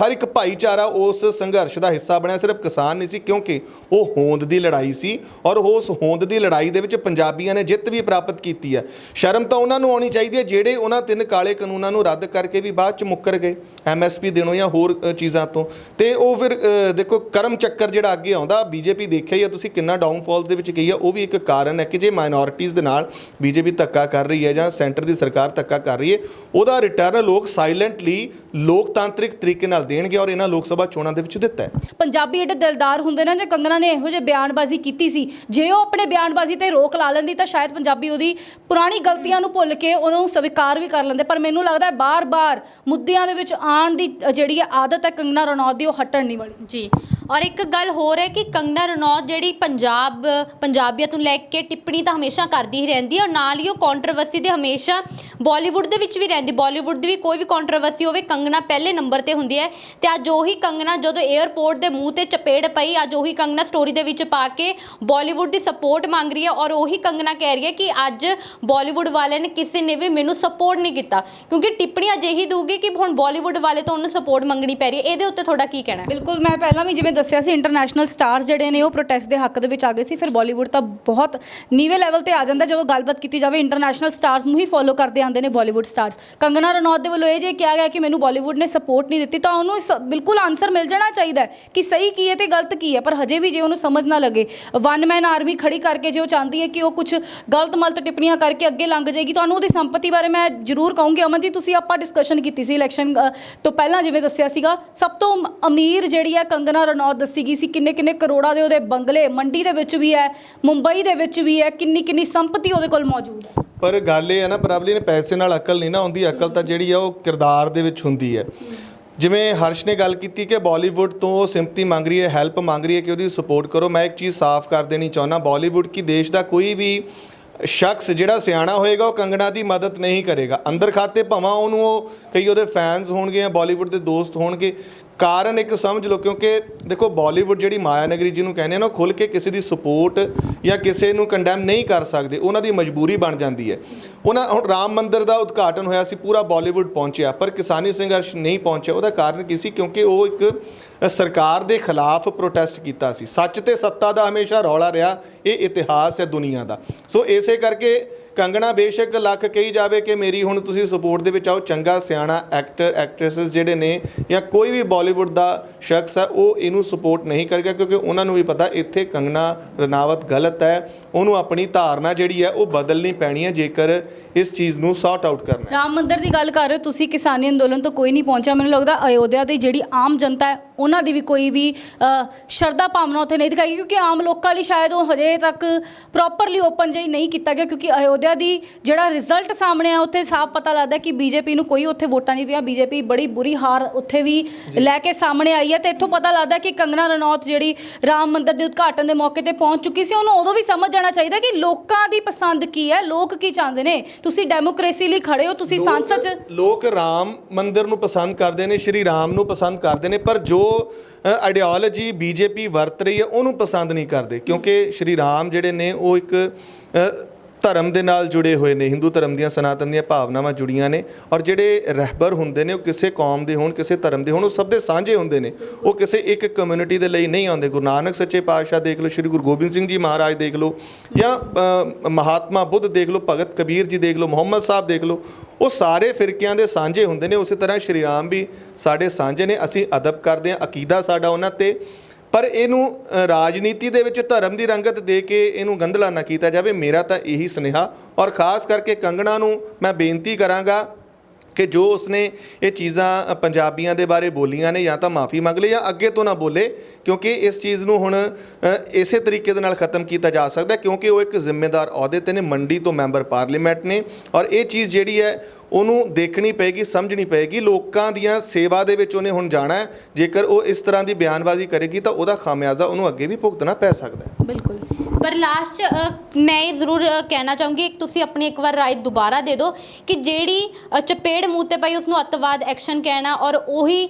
ਹਰ ਇੱਕ ਭਾਈਚਾਰਾ ਉਸ ਸੰਘਰਸ਼ ਦਾ ਹਿੱਸਾ ਬਣਿਆ। ਸਿਰਫ ਕਿਸਾਨ ਨਹੀਂ ਸੀ, ਕਿਉਂਕਿ ਉਹ ਹੋਂਦ ਦੀ ਲੜਾਈ ਸੀ ਔਰ ਉਸ ਹੋਂਦ ਦੀ ਲੜਾਈ ਦੇ ਵਿੱਚ ਪੰਜਾਬੀ ਪੰਜਾਬੀਆਂ ਨੇ ਜਿੱਤ ਵੀ ਪ੍ਰਾਪਤ ਕੀਤੀ ਹੈ ਸ਼ਰਮ ਤਾਂ ਉਹਨਾਂ ਨੂੰ ਆਉਣੀ ਚਾਹੀਦੀ ਹੈ, ਜਿਹੜੇ ਉਹਨਾਂ ਤਿੰਨ ਕਾਲੇ ਕਾਨੂੰਨਾਂ ਨੂੰ ਰੱਦ ਕਰਕੇ ਵੀ ਬਾਅਦ ਚ ਮੁੱਕਰ ਗਏ, ਐਮਐਸਪੀ ਦੇਣੋਂ ਜਾਂ ਹੋਰ ਚੀਜ਼ਾਂ ਤੋਂ। ਤੇ ਉਹ ਫਿਰ ਦੇਖੋ ਕਰਮ ਚੱਕਰ ਜਿਹੜਾ ਅੱਗੇ ਆਉਂਦਾ, ਬੀਜੇਪੀ ਦੇਖਿਆ ਹੀ ਆ, ਤੁਸੀਂ ਕਿੰਨਾ ਡਾਊਨਫਾਲ ਦੇ ਵਿੱਚ ਗਈ ਆ, ਉਹ ਵੀ ਇੱਕ ਕਾਰਨ ਹੈ ਕਿ ਜੇ ਮਾਈਨੋਰਿਟੀਜ਼ ਦੇ ਨਾਲ ਬੀਜੇਪੀ ਧੱਕਾ ਕਰ ਰਹੀ ਹੈ ਜਾਂ ਸੈਂਟਰ ਦੀ ਸਰਕਾਰ ਧੱਕਾ ਕਰ ਰਹੀ ਹੈ, ਉਹਦਾ ਰਿਟਰਨ ਲੋਕ ਸਾਇਲੈਂਟਲੀ ਲੋਕਤਾਂਤਰਿਕ ਤਰੀਕੇ ਨਾਲ ਦੇਣਗੇ ਔਰ ਇਹਨਾਂ ਲੋਕ ਸਭਾ ਚੋਣਾਂ ਦੇ ਵਿੱਚ ਦਿੱਤਾ ਹੈ। ਪੰਜਾਬੀ ਏਡੇ ਦਿਲਦਾਰ ਹੁੰਦੇ ਨੇ ਜੇ ਕੰਗਨਾ ਨੇ ਇਹੋ ਜਿਹੇ ਬਿਆਨਬਾਜ਼ੀ ਕੀਤੀ ਸੀ ਜੇ ਉਹ ਆਪਣੇ ਬਿਆਨਬਾਜ਼ੀ ਤੇ ਰੋਕ ਲਾ ਲੈਂਦੀ ਤਾਂ ਸ਼ਾਇਦ ਪੰਜਾਬੀ ਉਹਦੀ ਪੁਰਾਣੀ ਗਲਤੀਆਂ ਨੂੰ ਭੁੱਲ ਕੇ ਉਹਨੂੰ ਸਵੀਕਾਰ ਵੀ ਕਰ ਲੈਂਦੇ ਪਰ ਮੈਨੂੰ ਲੱਗਦਾ ਹੈ ਬਾਰ-ਬਾਰ ਮੁੱਦਿਆਂ ਦੇ ਵਿੱਚ ਆਉਣ ਦੀ ਜਿਹੜੀ ਹੈ ਆਦਤ ਹੈ ਕੰਗਨਾ ਰਣੌਤ ਦੀ ਉਹ ਹਟਣ ਨਹੀਂ ਵਾਲੀ। ਜੀ ਔਰ ਇੱਕ ਗੱਲ ਹੋਰ ਹੈ ਕਿ ਕੰਗਨਾ ਰਣੌਤ ਜਿਹੜੀ ਪੰਜਾਬ ਪੰਜਾਬੀਅਤ ਨੂੰ ਲੈ ਕੇ ਟਿੱਪਣੀ ਤਾਂ ਹਮੇਸ਼ਾ ਕਰਦੀ ਹੀ ਰਹਿੰਦੀ ਹੈ ਔਰ ਨਾਲ ਹੀ ਉਹ ਕੰਟਰੋਵਰਸੀ ਦੇ ਹਮੇਸ਼ਾ ਬਾਲੀਵੁੱਡ ਦੇ ਵਿੱਚ ਵੀ ਰਹਿੰਦੀ, ਬਾਲੀਵੁੱਡ ਦੀ ਵੀ ਕੋਈ ਵੀ ਕੰਟਰੋਵਰਸੀ ਹੋਵੇ ਕੰਗਨਾ ਪਹਿਲੇ ਨੰਬਰ ਤੇ ਹੁੰਦੀ ਹੈ ਤੇ ਅੱਜ ਉਹੀ ਕੰਗਨਾ ਜਦੋਂ 에ਅਰਪੋਰਟ ਦੇ ਮੂੰਹ ਤੇ ਚਪੇੜ ਪਈ, ਅੱਜ ਉਹੀ ਕੰਗਨਾ ਸਟੋਰੀ ਦੇ ਵਿੱਚ ਪਾ ਕੇ ਬਾਲੀਵੁੱਡ ਦੀ ਸਪੋਰਟ ਮੰਗ ਰਹੀ ਹੈ ਔਰ ਉਹੀ ਕੰਗਨਾ ਕਹਿ ਰਹੀ ਹੈ ਕਿ ਅੱਜ ਬਾਲੀਵੁੱਡ ਵਾਲਿਆਂ ਨੇ ਕਿਸੇ ਨੇ ਵੀ ਮੈਨੂੰ ਸਪੋਰਟ ਨਹੀਂ ਕੀਤਾ। ਕਿਉਂਕਿ ਟਿੱਪਣੀ ਅਜਿਹੀ ਦਊਗੀ ਕਿ ਹੁਣ ਬਾਲੀਵੁੱਡ ਵਾਲੇ ਤੋਂ ਉਹਨੂੰ ਸਪੋਰਟ ਮੰਗਣੀ ਪੈ ਰਹੀ ਹੈ। ਇਹਦੇ ਉੱਤੇ ਤੁਹਾਡਾ ਕੀ ਕਹਿਣਾ ਬਿਲਕੁਲ, ਮੈਂ ਪਹਿਲਾਂ ਵੀ ਜਿਵੇਂ ਦੱਸਿਆ ਸੀ ਇੰਟਰਨੈਸ਼ਨਲ ਸਟਾਰਸ ਜਿਹੜੇ ਨੇ ਉਹ ਪ੍ਰੋਟੈਸਟ ਦੇ ਹੱਕ ਦੇ ਵਿੱਚ ਆ ਗਏ ਸੀ, ਫਿਰ ਬਾਲੀਵੁੱਡ ਤਾਂ ਬਹੁਤ ਨੀਵੇਂ ਲੈਵਲ ਤੇ ਆ ਜਾਂਦਾ ਜਦੋਂ ਗੱਲਬਾਤ ਕੀਤੀ ਜਾਵੇ ਇੰਟਰਨੈਸ਼ਨਲ ਸਟਾਰਸ ਨੂੰ ਹੀ ਫੋਲੋ ਕਰਦੇ ਆਉਂਦੇ ਨੇ ਬਾਲੀਵੁੱਡ ਸਟਾਰਸ ਕੰਗਨਾ ਰਣੌਤ ਦੇ ਵੱਲੋਂ ਇਹ ਜੇ ਕਿਹਾ ਗਿਆ ਕਿ ਮੈਨੂੰ ਬਾਲੀਵੁੱਡ ਨੇ ਸਪੋਰਟ ਨਹੀਂ ਦਿੱਤੀ, ਤਾਂ ਉਹਨੂੰ ਸ ਬਿਲਕੁਲ ਆਨਸਰ ਮਿਲ ਜਾਣਾ ਚਾਹੀਦਾ ਹੈ ਕਿ ਸਹੀ ਕੀ ਹੈ ਤੇ ਗਲਤ ਕੀ ਹੈ, ਪਰ ਹਜੇ ਵੀ ਜੇ ਉਹਨੂੰ ਸਮਝ ਨਾ ਲੱਗੇ ਵਨ ਮੈਨ ਆਰਮੀ ਖੜੀ ਕਰਕੇ ਜੇ ਉਹ ਚਾਹੁੰਦੀ ਹੈ ਕਿ ਉਹ ਕੁਝ ਗਲਤ ਮਲਤ ਟਿੱਪਣੀਆਂ ਕਰਕੇ ਅੱਗੇ ਲੰਘ ਜਾਏਗੀ ਤੁਹਾਨੂੰ ਉਹਦੀ ਸੰਪਤੀ ਬਾਰੇ ਮੈਂ ਜ਼ਰੂਰ ਕਹੂੰਗੀ। ਅਮਨ ਜੀ, ਤੁਸੀਂ ਆਪਾਂ ਡਿਸਕਸ਼ਨ ਕੀਤੀ ਸੀ ਇਲੈਕਸ਼ਨ ਤੋਂ ਪਹਿਲਾਂ ਜਿਵੇਂ ਦੱਸਿਆ ਸੀਗਾ, ਸਭ ਤੋਂ ਅਮ- ਅਮੀਰ ਜਿਹੜੀ ਹੈ ਕੰਗਨਾ ਰਣੌਤ ਦੱਸੀ ਗਈ ਸੀ ਕਿੰਨੇ ਕਿੰਨੇ ਕਰੋੜਾਂ ਦੇ ਉਹਦੇ ਬੰਗਲੇ ਮੰਡੀ ਦੇ ਵਿੱਚ ਵੀ ਹੈ, ਮੁੰਬਈ ਦੇ ਵਿੱਚ ਵੀ ਹੈ ਕਿੰਨੀ ਕਿੰਨੀ ਸੰਪਤੀ ਉਹਦੇ ਕੋਲ ਮੌਜੂਦ ਹੈ। ਪਰ ਗੱਲ ਇਹ ਹੈ ਨਾ ਪ੍ਰਭਲੀ ਨੇ ਪੈਸੇ ਨਾਲ ਅਕਲ ਨਹੀਂ ਨਾ ਹੁੰਦੀ ਅਕਲ ਤਾਂ ਜਿਹੜੀ ਆ ਉਹ ਕਿਰਦਾਰ ਦੇ ਵਿੱਚ ਹੁੰਦੀ ਹੈ। ਜਿਵੇਂ ਹਰਸ਼ ਨੇ ਗੱਲ ਕੀਤੀ ਕਿ ਬਾਲੀਵੁੱਡ ਤੋਂ ਉਹ ਸਿੰਪਤੀ ਮੰਗ ਰਹੀ ਹੈ, ਹੈਲਪ ਮੰਗ ਰਹੀ ਹੈ ਕਿ ਉਹਦੀ ਸਪੋਰਟ ਕਰੋ। ਮੈਂ ਇੱਕ ਚੀਜ਼ ਸਾਫ਼ ਕਰ ਦੇਣੀ ਚਾਹੁੰਦਾ, ਬਾਲੀਵੁੱਡ ਕੀ ਦੇਸ਼ ਦਾ ਕੋਈ ਵੀ ਸ਼ਖਸ ਜਿਹੜਾ ਸਿਆਣਾ ਹੋਏਗਾ, ਉਹ ਕੰਗਣਾ ਦੀ ਮਦਦ ਨਹੀਂ ਕਰੇਗਾ। ਅੰਦਰ ਖਾਤੇ ਭਾਵਾਂ ਉਹਨੂੰ ਉਹ, ਕਈ ਉਹਦੇ ਫੈਨਸ ਹੋਣਗੇ ਜਾਂ ਬਾਲੀਵੁੱਡ ਦੇ ਦੋਸਤ ਹੋਣਗੇ। ਕਾਰਨ ਇੱਕ ਸਮਝ ਲਓ, ਕਿਉਂਕਿ ਦੇਖੋ ਬਾਲੀਵੁੱਡ ਜਿਹੜੀ ਮਾਇਆ ਨਗਰੀ ਜਿਹਨੂੰ ਕਹਿੰਦੇ ਨਾ, ਉਹ ਖੁੱਲ ਕੇ ਕਿਸੇ ਦੀ ਸਪੋਰਟ ਜਾਂ ਕਿਸੇ ਨੂੰ ਕੰਡੈਮ ਨਹੀਂ ਕਰ ਸਕਦੇ। ਉਹਨਾਂ ਦੀ ਮਜਬੂਰੀ ਬਣ ਜਾਂਦੀ ਹੈ। ਉਹਨਾਂ, ਹੁਣ ਰਾਮ ਮੰਦਿਰ ਦਾ ਉਦਘਾਟਨ ਹੋਇਆ ਸੀ, ਪੂਰਾ ਬਾਲੀਵੁੱਡ ਪਹੁੰਚਿਆ, ਪਰ ਕਿਸਾਨੀ ਸੰਘਰਸ਼ ਨਹੀਂ ਪਹੁੰਚਿਆ। ਉਹਦਾ ਕਾਰਨ ਕੀ ਸੀ? ਕਿਉਂਕਿ ਉਹ ਇੱਕ ਸਰਕਾਰ ਦੇ ਖਿਲਾਫ ਪ੍ਰੋਟੈਸਟ ਕੀਤਾ ਸੀ। ਸੱਚ ਤੇ ਸੱਤਾ ਦਾ ਹਮੇਸ਼ਾ ਰੌਲਾ ਰਿਹਾ, ਇਹ ਇਤਿਹਾਸ ਹੈ ਦੁਨੀਆ ਦਾ। ਸੋ ਇਸੇ ਕਰਕੇ ਕੰਗਣਾ, ਬੇਸ਼ੱਕ ਲੱਖ ਕਹੀ ਜਾਵੇ ਕਿ ਮੇਰੀ ਹੁਣ ਤੁਸੀਂ ਸਪੋਰਟ ਦੇ ਵਿੱਚ ਆਓ। ਚੰਗਾ ਸਿਆਣਾ ਐਕਟਰ ਐਕਟ੍ਰੈਸਸ ਜਿਹੜੇ ਨੇ ਜਾਂ ਕੋਈ ਵੀ ਬਾਲੀਵੁੱਡ ਦਾ ਸ਼ਖਸ ਹੈ ਉਹ ਇਹਨੂੰ ਸਪੋਰਟ ਨਹੀਂ ਕਰੇਗਾ ਕਿਉਂਕਿ ਉਹਨਾਂ ਨੂੰ ਵੀ ਪਤਾ ਇੱਥੇ ਕੰਗਣਾ ਰਣਾਵਤ ਗਲਤ ਹੈ। ਉਹਨੂੰ ਆਪਣੀ ਧਾਰਨਾ ਜਿਹੜੀ ਹੈ, ਉਹ ਬਦਲਣੀ ਪੈਣੀ ਹੈ ਜੇਕਰ ਇਸ ਚੀਜ਼ ਨੂੰ ਸੌਟ ਆਊਟ ਕਰਨਾ ਹੈ। ਰਾਮ ਮੰਦਿਰ ਦੀ ਗੱਲ ਕਰ ਰਹੇ ਹੋ, ਤੁਸੀਂ ਕਿਸਾਨੀ ਅੰਦੋਲਨ ਤੋਂ ਕੋਈ ਨਹੀਂ ਪਹੁੰਚਿਆ। ਮੈਨੂੰ ਲੱਗਦਾ ਅਯੋਧਿਆ ਦੀ ਜਿਹੜੀ ਆਮ ਜਨਤਾ ਹੈ ਉਹਨਾਂ ਦੀ ਵੀ ਕੋਈ ਵੀ ਸ਼ਰਧਾ ਭਾਵਨਾ ਉੱਥੇ ਨਹੀਂ ਦਿਖਾਈ ਕਿਉਂਕਿ ਆਮ ਲੋਕਾਂ ਲਈ ਸ਼ਾਇਦ ਉਹ ਹਜੇ ਤੱਕ ਪ੍ਰੋਪਰਲੀ ਓਪਨ ਜਿਹੀ ਨਹੀਂ ਕੀਤਾ ਗਿਆ ਕਿਉਂਕਿ ਅਯੋਧਿਆ ਦੀ ਜਿਹੜਾ ਰਿਜ਼ਲਟ ਸਾਹਮਣੇ ਆ ਉੱਥੇ ਸਾਫ਼ ਪਤਾ ਲੱਗਦਾ ਕਿ ਬੀਜੇਪੀ ਨੂੰ ਕੋਈ ਉੱਥੇ ਵੋਟਾਂ ਨਹੀਂ ਪਿਆ ਬੀਜੇਪੀ ਬੜੀ ਬੁਰੀ ਹਾਰ ਉੱਥੇ ਵੀ ਲੈ ਕੇ ਸਾਹਮਣੇ ਆਈ ਹੈ ਤੇ ਇੱਥੋਂ ਪਤਾ ਲੱਗਦਾ ਕਿ ਕੰਗਨਾ ਰਣੌਤ ਜਿਹੜੀ ਰਾਮ ਮੰਦਿਰ ਦੇ ਉਦਘਾਟਨ ਦੇ ਮੌਕੇ ਤੇ ਪਹੁੰਚ ਚੁੱਕੀ ਸੀ ਉਹਨੂੰ ਉਦੋਂ ਵੀ ਸਮਝ ਜਾਣਾ ਚਾਹੀਦਾ ਕਿ ਲੋਕਾਂ ਦੀ ਪਸੰਦ ਕੀ ਹੈ ਲੋਕ ਕੀ ਚਾਹੁੰਦੇ ਨੇ। ਤੁਸੀਂ ਡੈਮੋਕ੍ਰੇਸੀ ਲਈ ਖੜੇ ਹੋ ਤੁਸੀਂ ਸੰਸਦ 'ਚ ਲੋਕ ਰਾਮ ਮੰਦਿਰ ਨੂੰ ਪਸੰਦ ਕਰਦੇ ਨੇ ਸ਼੍ਰੀ ਰਾਮ ਨੂੰ ਪਸੰਦ ਕਰਦੇ ਨੇ ਪਰ ਜੋ ਆਈਡੀਓਲੋਜੀ ਬੀਜੇਪੀ ਵਰਤ ਰਹੀ ਹੈ, ਉਹਨੂੰ ਪਸੰਦ ਨਹੀਂ ਕਰਦੇ, ਕਿਉਂਕਿ ਸ਼੍ਰੀ ਰਾਮ ਜਿਹੜੇ ਨੇ, ਉਹ ਇੱਕ ਧਰਮ ਦੇ ਨਾਲ ਜੁੜੇ ਹੋਏ ਨੇ, ਹਿੰਦੂ ਧਰਮ ਦੀਆਂ ਸਨਾਤਨ ਦੀਆਂ ਭਾਵਨਾਵਾਂ ਜੁੜੀਆਂ ਨੇ ਔਰ ਜਿਹੜੇ ਰਹਿਬਰ ਹੁੰਦੇ ਨੇ, ਉਹ ਕਿਸੇ ਕੌਮ ਦੇ ਹੋਣ, ਕਿਸੇ ਧਰਮ ਦੇ ਹੋਣ, ਉਹ ਸਭ ਦੇ ਸਾਂਝੇ ਹੁੰਦੇ ਨੇ। ਉਹ ਕਿਸੇ ਇੱਕ ਕਮਿਊਨਿਟੀ ਦੇ ਲਈ ਨਹੀਂ ਆਉਂਦੇ। ਗੁਰੂ ਨਾਨਕ ਸੱਚੇ ਪਾਤਸ਼ਾਹ ਦੇਖ ਲਓ, ਸ਼੍ਰੀ ਗੁਰੂ ਗੋਬਿੰਦ ਸਿੰਘ ਜੀ ਮਹਾਰਾਜ ਦੇਖ ਲਓ ਜਾਂ ਮਹਾਤਮਾ ਬੁੱਧ ਦੇਖ ਲਓ, ਭਗਤ ਕਬੀਰ ਜੀ ਦੇਖ ਲਓ, ਮੁਹੰਮਦ ਸਾਹਿਬ ਦੇਖ ਲਓ, ਉਹ ਸਾਰੇ ਫਿਰਕਿਆਂ ਦੇ ਸਾਂਝੇ ਹੁੰਦੇ ਨੇ। ਉਸੇ ਤਰ੍ਹਾਂ ਸ਼੍ਰੀ ਰਾਮ ਵੀ ਸਾਡੇ ਸਾਂਝੇ ਨੇ। ਅਸੀਂ ਅਦਬ ਕਰਦੇ ਹਾਂ, ਅਕੀਦਾ ਸਾਡਾ ਉਹਨਾਂ ਤੇ। ਪਰ ਇਹਨੂੰ ਰਾਜਨੀਤੀ ਦੇ ਵਿੱਚ ਧਰਮ ਦੀ ਰੰਗਤ ਦੇ ਕੇ ਇਹਨੂੰ ਗੰਧਲਾ ਨਾ ਕੀਤਾ ਜਾਵੇ, ਮੇਰਾ ਤਾਂ ਇਹੀ ਸੁਨੇਹਾ। ਔਰ ਖਾਸ ਕਰਕੇ ਕੰਗਣਾ ਨੂੰ ਮੈਂ ਬੇਨਤੀ ਕਰਾਂਗਾ ਕਿ ਜੋ ਉਸਨੇ ਇਹ ਚੀਜ਼ਾਂ ਪੰਜਾਬੀਆਂ ਦੇ ਬਾਰੇ ਬੋਲੀਆਂ ਨੇ, ਜਾਂ ਤਾਂ ਮਾਫੀ ਮੰਗ ਲੇ ਜਾਂ ਅੱਗੇ ਤੋਂ ਨਾ ਬੋਲੇ, ਕਿਉਂਕਿ ਇਸ ਚੀਜ਼ ਨੂੰ ਹੁਣ ਇਸੇ ਤਰੀਕੇ ਦੇ ਨਾਲ ਖਤਮ ਕੀਤਾ ਜਾ ਸਕਦਾ ਕਿਉਂਕਿ ਉਹ ਇੱਕ ਜ਼ਿੰਮੇਦਾਰ ਅਹੁਦੇ ਤੇ ਨੇ, ਮੰਡੀ ਤੋਂ ਮੈਂਬਰ ਪਾਰਲੀਮੈਂਟ ਨੇ। ਔਰ ਇਹ ਚੀਜ਼ ਜਿਹੜੀ ਹੈ ਉਹਨੂੰ ਦੇਖਣੀ ਪਏਗੀ, ਸਮਝਣੀ ਪਏਗੀ। ਲੋਕਾਂ ਦੀਆਂ ਸੇਵਾ ਦੇ ਵਿੱਚ ਉਹਨੇ ਹੁਣ ਜਾਣਾ ਹੈ। ਜੇਕਰ ਉਹ ਇਸ ਤਰ੍ਹਾਂ ਦੀ ਬਿਆਨਬਾਜ਼ੀ ਕਰੇਗੀ ਤਾਂ ਉਹਦਾ ਖਾਮਿਆਜ਼ਾ ਉਹਨੂੰ ਅੱਗੇ ਵੀ ਭੁਗਤਣਾ ਪੈ ਸਕਦਾ ਹੈ। ਬਿਲਕੁਲ। ਪਰ ਲਾਸਟ 'ਚ, ਮੈਂ ਇਹ ਜ਼ਰੂਰ ਕਹਿਣਾ ਚਾਹੂੰਗੀ ਤੁਸੀਂ ਆਪਣੀ ਇੱਕ ਵਾਰ ਰਾਏ ਦੁਬਾਰਾ ਦੇ ਦਿਓ ਕਿ ਜਿਹੜੀ ਚਪੇੜ ਮੂੰਹ ਤੇ ਪਈ ਉਸ ਨੂੰ ਅੱਤਵਾਦ ਐਕਸ਼ਨ ਕਹਿਣਾ ਔਰ ਉਹੀ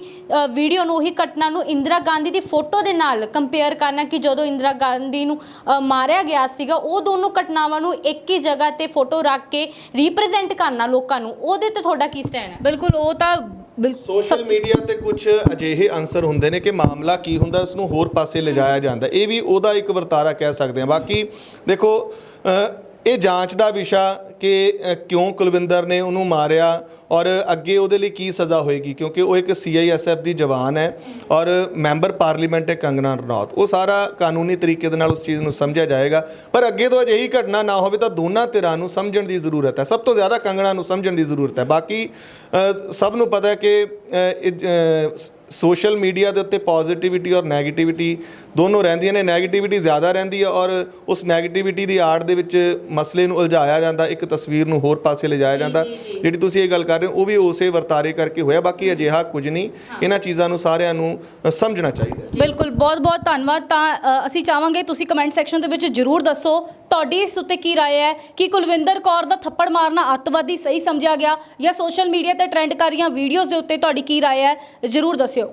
ਵੀਡੀਓ ਨੂੰ ਉਹੀ ਘਟਨਾ ਨੂੰ ਇੰਦਰਾ ਗਾਂਧੀ ਦੀ ਫੋਟੋ ਦੇ ਨਾਲ ਕੰਪੇਅਰ ਕਰਨਾ ਕਿ ਜਦੋਂ ਇੰਦਰਾ ਗਾਂਧੀ ਨੂੰ ਮਾਰਿਆ ਗਿਆ ਸੀਗਾ ਉਹ ਦੋਨੋਂ ਘਟਨਾਵਾਂ ਨੂੰ ਇੱਕ ਹੀ ਜਗ੍ਹਾ ਤੇ ਫੋਟੋ ਰੱਖ ਕੇ ਰਿਪਰੈਜ਼ੈਂਟ ਕਰਨਾ ਲੋਕਾਂ ਨੂੰ। ਉਹਦੇ ਤੇ ਤੁਹਾਡਾ ਕੀ ਸਟੈਂਡ ਹੈ? ਬਿਲਕੁਲ ਉਹ ਤਾਂ ਸੋਸ਼ਲ ਮੀਡੀਆ ਤੇ ਕੁਝ ਅਜਿਹੇ ਅੰਸਰ ਹੁੰਦੇ ਨੇ ਕਿ ਮਾਮਲਾ ਕੀ ਹੁੰਦਾ ਉਸ ਨੂੰ ਹੋਰ ਪਾਸੇ ਲਿਜਾਇਆ ਜਾਂਦਾ। ਇਹ ਵੀ ਉਹਦਾ ਇੱਕ ਵਰਤਾਰਾ ਕਹਿ ਸਕਦੇ ਹਾਂ। ਬਾਕੀ ਦੇਖੋ ਇਹ ਜਾਂਚ ਦਾ ਵਿਸ਼ਾ ਕਿ ਕਿਉਂ ਕੁਲਵਿੰਦਰ ਨੇ ਉਹਨੂੰ ਮਾਰਿਆ ਔਰ ਅੱਗੇ ਉਹਦੇ ਲਈ ਕੀ ਸਜ਼ਾ ਹੋਏਗੀ? ਕਿਉਂਕਿ ਉਹ ਇੱਕ ਸੀਆਈਐਸਐਫ ਦੀ ਜਵਾਨ ਹੈ ਔਰ ਮੈਂਬਰ ਪਾਰਲੀਮੈਂਟ ਹੈ ਕੰਗਨਾ ਰਣੌਤ। ਉਹ ਸਾਰਾ ਕਾਨੂੰਨੀ ਤਰੀਕੇ ਦੇ ਨਾਲ ਉਸ ਚੀਜ਼ ਨੂੰ ਸਮਝਿਆ ਜਾਏਗਾ। ਪਰ ਅੱਗੇ ਤੋਂ ਅਜਿਹੀ ਘਟਨਾ ਨਾ ਹੋਵੇ ਤਾਂ ਦੋਨਾਂ ਧਿਰਾਂ ਨੂੰ ਸਮਝਣ ਦੀ ਜ਼ਰੂਰਤ ਹੈ। ਸਭ ਤੋਂ ਜ਼ਿਆਦਾ ਕੰਗਣਾ ਨੂੰ ਸਮਝਣ ਦੀ ਜ਼ਰੂਰਤ ਹੈ। ਬਾਕੀ ਸਭ ਨੂੰ ਪਤਾ ਹੈ ਕਿ ਸੋਸ਼ਲ ਮੀਡੀਆ ਦੇ ਉੱਤੇ ਪੋਜ਼ਿਟਿਵਿਟੀ ਔਰ ਨੈਗੇਟਿਵਿਟੀ ਦੋਨੋਂ ਰਹਿੰਦੀਆਂ ਨੇ। ਨੈਗੇਟਿਵਿਟੀ ਜ਼ਿਆਦਾ ਰਹਿੰਦੀ ਹੈ ਔਰ ਉਸ ਨੈਗੇਟਿਵਿਟੀ ਦੀ ਆੜ ਦੇ ਵਿੱਚ ਮਸਲੇ ਨੂੰ ਉਲਝਾਇਆ ਜਾਂਦਾ। ਇੱਕ ਤਸਵੀਰ ਨੂੰ ਹੋਰ ਪਾਸੇ ਲਿਜਾਇਆ ਜਾਂਦਾ। ਜਿਹੜੀ ਤੁਸੀਂ ਇਹ ਗੱਲ ਕਰ ਰਹੇ ਹੋ ਉਹ ਵੀ ਉਸੇ ਵਰਤਾਰੇ ਕਰਕੇ ਹੋਇਆ ਬਾਕੀ ਅਜਿਹਾ ਕੁਝ ਨਹੀਂ ਇਹਨਾਂ ਚੀਜ਼ਾਂ ਨੂੰ ਸਾਰਿਆਂ ਨੂੰ ਅ, ਸਮਝਣਾ ਚਾਹੀਦਾ ਹੈ ਬਿਲਕੁਲ ਬਹੁਤ ਬਹੁਤ ਧੰਨਵਾਦ ਤਾਂ ਅ, ਅਸੀਂ ਚਾਹਾਂਗੇ ਤੁਸੀਂ ਕਮੈਂਟ ਸੈਕਸ਼ਨ ਦੇ ਵਿੱਚ ਜਰੂਰ ਦੱਸੋ ਤੁਹਾਡੀ ਇਸ ਉੱਤੇ ਕੀ رائے ਹੈ ਕਿ ਕੁਲਵਿੰਦਰ ਕੌਰ ਦਾ ਥੱਪੜ ਮਾਰਨਾ ਅੱਤਵਾਦੀ ਸਹੀ ਸਮਝਿਆ ਗਿਆ ਜਾਂ ਸੋਸ਼ਲ ਮੀਡੀਆ ਤੇ ਟ੍ਰੈਂਡ ਕਰ ਰਹੀਆਂ ਵੀਡੀਓਜ਼ ਦੇ ਉੱਤੇ ਤੁਹਾਡੀ ਕੀ رائے ਹੈ ਜਰੂਰ ਦੱਸਿਓ